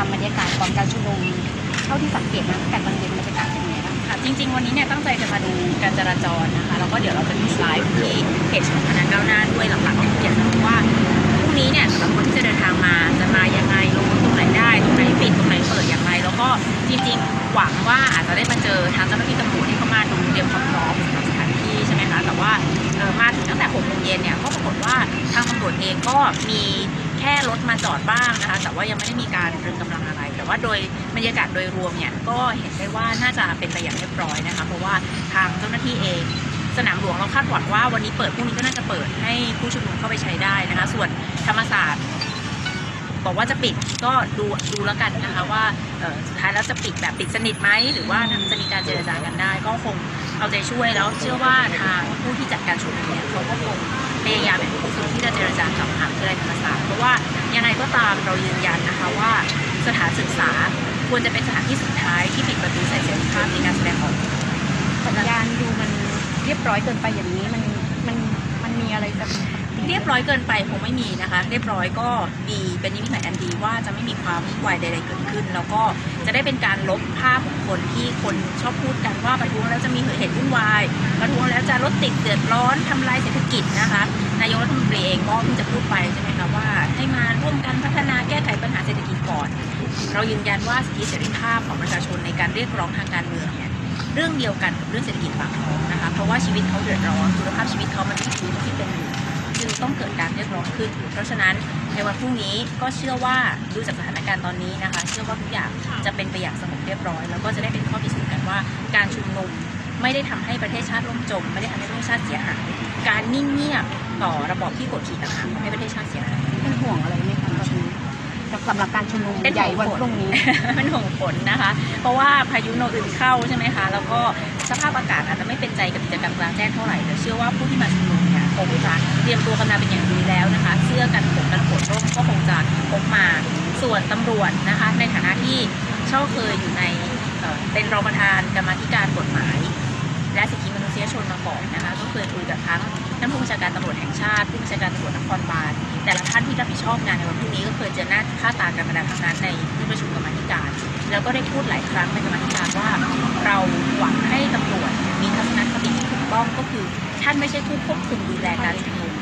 ามบรรยากาศก่อนการชุมนุมเท่าที่สังเกตนะแต่ตอนเย็นบรรยากาศเป็นยังไงบ้างค่ะจริง ๆ วันนี้เนี่ยตั้งใจจะมาดูการจราจรนะคะแล้วก็เดี๋ยวเราจะมีไลฟ์ที่เพจของคณะก้าวหน้าด้วยหลักๆก็คืออยากจะรู้ว่าพรุ่งนี้เนี่ยสำหรับคนที่จะเดินทางมาจะมายังไงลงรถตรงไหนได้ตรงไหนปิดตรงไหนเปิดอย่างไร แล้วก็จริง ๆ หวังว่าอาจจะได้มาเจอทางเจ้าหน้าที่ตำรวจที่เขามาดูเตรียมความพร้อมสำหรับสถานที่ใช่ไหมคะแต่ว่าเออมาถึง 6โมงเย็นเนี่ยก็ปรากฏว่าทางตำรวจเองก็มีแค่รถมาจอดบ้างนะคะ แต่ว่ายังไม่ได้มีการตรึงกำลังอะไร แต่ว่าโดยบรรยากาศโดยรวมเนี่ยก็เห็นได้ว่าน่าจะเป็นไปอย่างเรียบร้อยนะคะ เพราะว่าทางเจ้าหน้าที่เองสนามหลวงเราคาดหวังว่าวันนี้เปิดพรุ่งนี้ก็น่าจะเปิดให้ผู้ชุมนุมเข้าไปใช้ได้นะคะ ส่วนธรรมศาสตร์ บอกว่าจะปิดก็ดูดูแล้วกันนะคะว่าสุดท้ายแล้วจะปิดแบบปิดสนิทไหมหรือว่าจะมีการเจรจากันได้ ก็คงเอาใจช่วยแล้วเชื่อว่าทางผู้ที่จัดการชุมนุมเนี่ยเขาก็คงพยายามอย่างสุดที่จะเจรจากับมหาวิทยาลัยธรรมศาสตร์เพราะว่ายังไงก็ตามเรายืนยันนะคะว่าสถานศึกษาควรจะเป็นสถานที่สุดท้ายที่ปิดประตูใส่เสรีภาพในการแสดงออกสัญญาณดูมันเรียบร้อยเกินไปอย่างนี้มันมันมันมีอะไรจะ เรียบร้อยเกินไปคงไม่มีนะคะ เรียบร้อยก็ดีเป็นนิมิตหมายอันดีว่าจะไม่มีความวุ่นวายใด ๆ เกิดขึ้น แล้วก็จะได้เป็นการลบภาพของคนที่คนชอบพูดกันว่าประท้วงแล้วจะมีเหตุวุ่นวายประท้วงแล้วจะรถติดเดือดร้อนทำลายเศรษฐกิจนะคะนายกรัฐมนตรีเองก็เพิ่งจะพูดไปใช่ไหมคะว่าให้มาร่วมกันพัฒนาแก้ไขปัญหาเศรษฐกิจก่อน เรายืนยันว่าสิทธิเสรีภาพของประชาชนในการเรียกร้องทางการเมืองเนี่ยเรื่องเดียวกันกับเรื่องเศรษฐกิจปากท้องนะคะเพราะว่าชีวิตเขาเดือดร้อนคุณภาพชีวิตเขามันไม่ดีที่เป็นอยู่ จึงต้องเกิดการเรียกร้องขึ้น เพราะฉะนั้นในวันพรุ่งนี้ก็เชื่อว่าดูจากสถานการณ์ตอนนี้นะคะ เชื่อว่าทุกอย่างจะเป็นไปอย่างสงบเรียบร้อย แล้วก็จะได้เป็นข้อพิสูจน์กันว่าการชุมนุมไม่ได้ทำให้ประเทศชาติล่มจม ไม่ได้ทำให้ประเทศชาติเสียหายการนิ่งเงียบต่อระบอบที่กดขี่ต่างหากทำให้ประเทศชาติเสียหายเป็นห่วงอะไรไหมคะ สำหรับการชุมนุมเป็นห่วงใหญ่วันพรุ่งนี้เป็นห่วงฝนนะคะ เพราะว่าพายุโนอึนเข้าใช่ไหมคะ แล้วก็สภาพอากาศอาจจะไม่เป็นใจกับกิจกรรมกลางแจ้งเท่าไหร่แต่เชื่อว่าผู้ที่มาชุมนุมเนี่ยคงจะเตรียมตัวกันมาเป็นอย่างดีแล้วนะคะ เสื้อกันฝนกันฝนร่มก็คงจะพกมาส่วนตำรวจนะคะ ในฐานะที่ช่อเคยอยู่ในเอ่อเป็นรองประธานกรรมาธิการกฎหมาย และสิทธิมนุษ ยชนมาก่อนนะคะก็เคยคุยกับทั้งท่านผู้บัญชาการตำรวจแห่งชาติผู้บัญชาการตำรวจนครบาลแต่ละท่านที่รับผิดชอบงานในวันพรุ่งนี้ก็เคยเจอหน้าค่าตากันมาแล้วทั้งนั้นในที่ประชุมกรรมธิการ แล้วก็ได้พูดหลายครั้งในกรรมธิการว่า เราหวังให้ตำรวจมีทัศนคติที่ถูกต้องก็คือ ท่านไม่ใช่ผู้ควบคุมดูแลการชุมนุม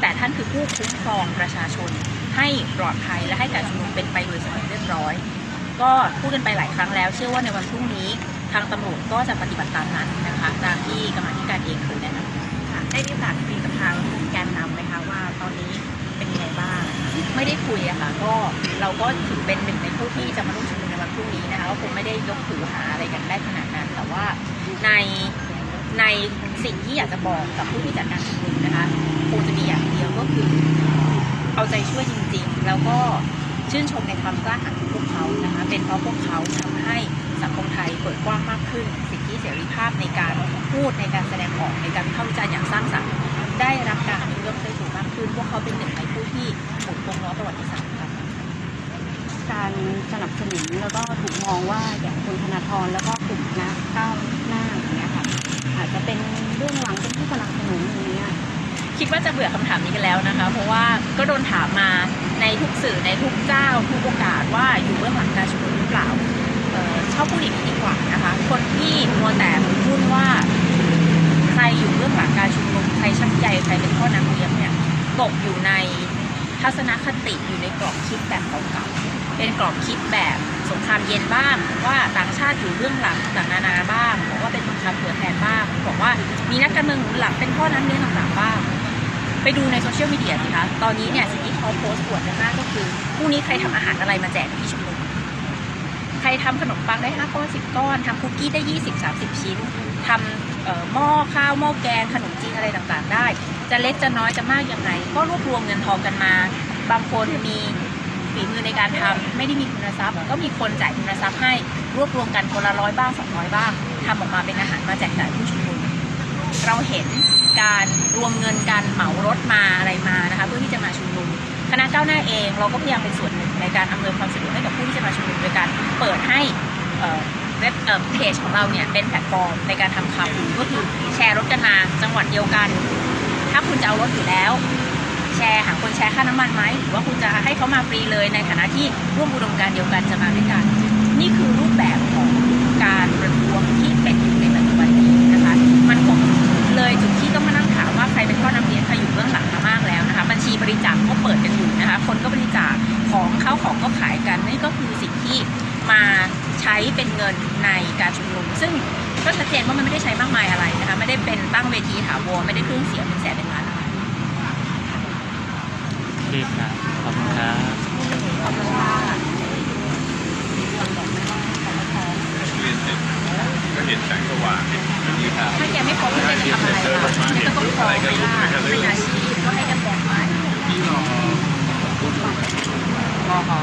แต่ท่านคือผู้คุ้มครองประชาชน ให้ปลอดภัยและให้การชุมนุมเป็นไปโดยสงบเรียบร้อย ก็พูดกันไปหลายครั้งแล้ว เชื่อว่าในวันพรุ่งนี้ ทางตำรวจก็จะปฏิบัติตามนั้นนะคะตามที่กรรมาธิการเองเคยแนะนำค่ะได้มีโอกาสคุยกับทางแกนนำไหมคะว่าตอนนี้เป็นยังไงบ้าง ไม่ได้คุยอะค่ะก็เราก็ถือเป็นหนึ่งในผู้ที่จะมาร่วมชุมนุมในวันพรุ่งนี้นะคะก็คงไม่ได้ยกถือหาอะไรกันได้ขนาดนั้น แต่ว่าในในสิ่งที่อยากจะบอกกับผู้ที่จัดการชุมนุมนะคะคงจะมีอย่างเดียวก็คือเอาใจช่วยจริง ๆ แล้วก็ชื่นชมในความกล้าหาญของพวกเขานะคะเป็นเพราะพวกเขาทำให้ ไทยเปิดกว้างมากขึ้น สิทธิเสรีภาพในการพูดในการแสดงออกในการวิพากษ์วิจารณ์อย่างสร้างสรรค์ได้รับการยกย่องได้ถูกมากขึ้น พวกเขาเป็นหนึ่งในผู้ที่หมุนวงล้อประวัติศาสตร์ครับการสนับสนุนแล้วก็ถูกมองว่าอย่างคุณธนาธรแล้วก็กลุ่มคณะก้าวหน้าอย่างเงี้ยค่ะอาจจะเป็นเรื่องหลังเป็นผู้สนับสนุนอย่างเงี้ยคิดว่าจะเบื่อคำถามนี้กันแล้วนะคะ เพราะว่าก็โดนถามมาในทุกสื่อในทุกเจ้าทุกโอกาสว่าอยู่เบื้องหลังการชุมนุมหรือเปล่า เอ่อชอบพูดอย่างนี้ดีกว่านะคะ คนที่มัวแต่พูดว่า ใครอยู่เบื้องหลังการชุมนุมใครชักใยใครเป็นพ่อนักเลี้ยงเนี่ยตกอยู่ในทัศนคติอยู่ในกรอบคิดแบบเก่าๆเป็นกรอบคิดแบบสงครามเย็นบ้างว่าต่างชาติอยู่เบื้องหลังต่างนานาบ้างบอกว่าเป็นสงครามตัวแทนบ้างบอกว่ามีนักการเมืองหนุนหลังเป็นพ่อนักเลี้ยงต่างๆบ้าง ไปดูในโซเชียลมีเดียสิคะตอนนี้เนี่ยสิ่งที่เขาโพสต์อวดกันมากก็คือพรุ่งนี้ใครทำอาหารอะไรมาแจกที่ชุมนุม ใครทำขนมปังได้5ก้อน10 ก้อนทำคุกกี้ได้ 20 30 ชิ้นทำเอ่อหม้อข้าวหม้อแกงขนมจีนอะไรต่างๆ ได้ จะเล็กจะน้อยจะมากยังไง ก็รวบรวมเงินทองกันมา บางคนมีฝีมือในการทำไม่ได้มีคุณทรัพย์ ก็มีคนจ่ายคุณทรัพย์ให้รวบรวมกันคนละร้อยบ้าง200 บ้างทำออกมาเป็นอาหารมาแจกจ่ายผู้ชุมนุมเราเห็นการรวมเงินกันเหมารถมาอะไรมานะคะเพื่อที่จะมาชุมนุม คณะก้าวหน้าเองเราก็พยายามเป็นส่วนหนึ่งในการอำนวยความสะดวกให้กับผู้ที่จะมาชุมนุมโดยการเปิดให้เว็บเพจของเราเนี่ยเป็นแพลตฟอร์มในการทำข่าวก็คือแชร์รถกันมาจังหวัดเดียวกัน ถ้าคุณจะเอารถอยู่แล้ว แชร์หาคนแชร์ค่าน้ำมันไหมหรือว่าคุณจะให้เขามาฟรีเลยในฐานะที่ร่วมอุดมการเดียวกันจะมาด้วยกัน นี่คือรูปแบบของการประท้วงที่เป็นอยู่ในปัจจุบันนี้นะคะมันคงเลยจุดที่ รเป็นก้อนำเลี้ยงใครอยู่เบื้องหลังมามากแล้วนะคะ บัญชีบริจาคก็เปิดกันอยู่นะคะ คนก็บริจาคของเข้าของก็ขายกันนี่ก็คือสิ่งที่มาใช้เป็นเงินในการชุมนุม ซึ่งก็ชัดเจนว่ามันไม่ได้ใช้มากมายอะไรนะคะ ไม่ได้เป็นตั้งเวทีถาวรไม่ได้เครื่องเสียงเป็นแสนเป็นล้านอะไรรีบครับขอบคุณครับขอบคุณค่ะ ก็เห็นแสงสว่างเห็นนี่ครับถ้าแกไม่พร้อมที่จะทำอะไรล่ะไม่ต้องพร้อมไม่ได้เป็นอาชีพก็ให้กันบอกไปพี่รอรอขอ